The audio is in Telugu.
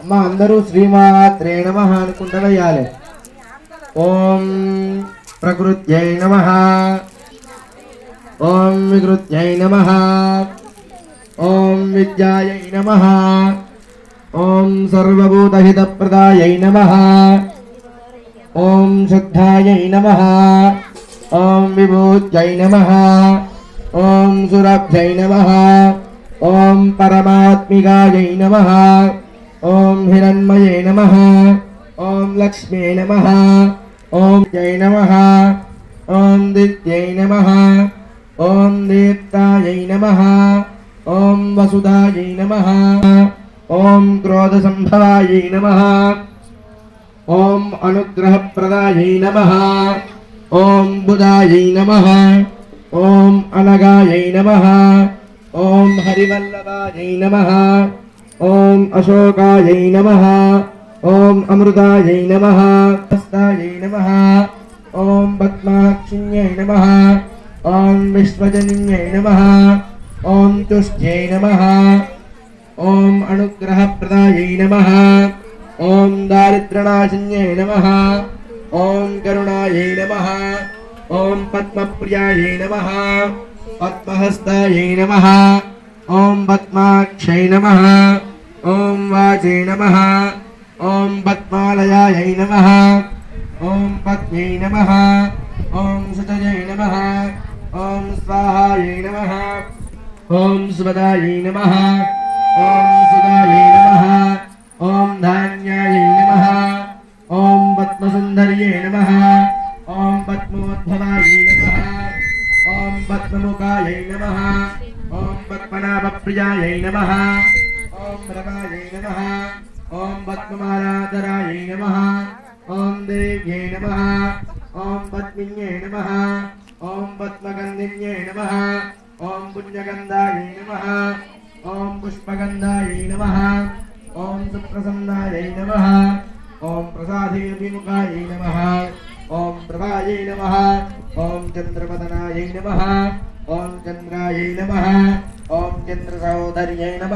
అమ్మ అందరూ శ్రీమాత్రే నమ అనుకుంటా వేయాలి ఓం ప్రకృత్యై నమ. ఓం వికృత్యై నమ. ఓం విద్యాయై నమ. ఓం సర్వభూతహితప్రదాయై నమ. ఓం శుద్ధాయై నమ. ఓం విభూత్యై నమ. ఓం సురభ్యై నమ ఓం పరమాత్మికాయై నమ ఓం హిరణ్మయే నమ ఓం లక్ష్మ్యై నమ ఓం జై నమ ఓం దిత్యై నమ ఓం దీప్తాయై నమ ఓం వసుదాయై నమ ఓం క్రోధసంభవాయై నమ ఓం అనుగ్రహప్రదాయై నమ ఓం బుధాయై నమ ఓం అనగాయై నమ. ఓం హరివల్లభాయై నమ. ఓం అశోకాయై నమ. ఓం అమృతాయై నమ. హస్తాయై నమ. ఓం పద్మాక్షిణ్యై నమ. ఓం విశ్వజనిన్యై నమ. ఓం తుష్ట్యై నమ. ఓం అనుగ్రహప్రదాయై నమ. ఓం దారిద్రనాశిన్యై నమ. ఓం కరుణాయై నమ. ఓం పద్మప్రియాయై నమ పద్మహస్తాయై నమ ఓం పద్మాక్షై నమ ఓం వాచై నమ ఓం పద్మాలయాయై నమ ఓం పద్మై నమ ఓం సుతజై నమ ఓం స్వాహాయై నమ ఓం స్వదాయై నమ ఓం సుదాయై నమ ఓం ధాన్యాయై నమ ఓం పద్మసుందర్యై నమ ఓం పద్మోద్భవాయై నమ ఓం పద్మముఖాయై నమ ఓం పద్మనాభప్రియాయై నమ ఓం రమాయై నమ ఓం పద్మమాలాధరాయై నమ ఓం దేవ్యై నమ ఓం పద్మిన్యై నమ ఓం పద్మగంధిన్యై నమ ఓం పుణ్యగంధాయై నమ ఓం పుష్పగంధాయై నమ ఓం సుప్రసన్నాయై నమ ఓం ప్రసాదేవిముఖాయై నమ ఓం ప్రభాయై నమ. ఓం చంద్రవదనాయై నమ. ఓం చంద్రాయై నమ. ఓం చంద్ర చంద్రసహోదర్యై నమ.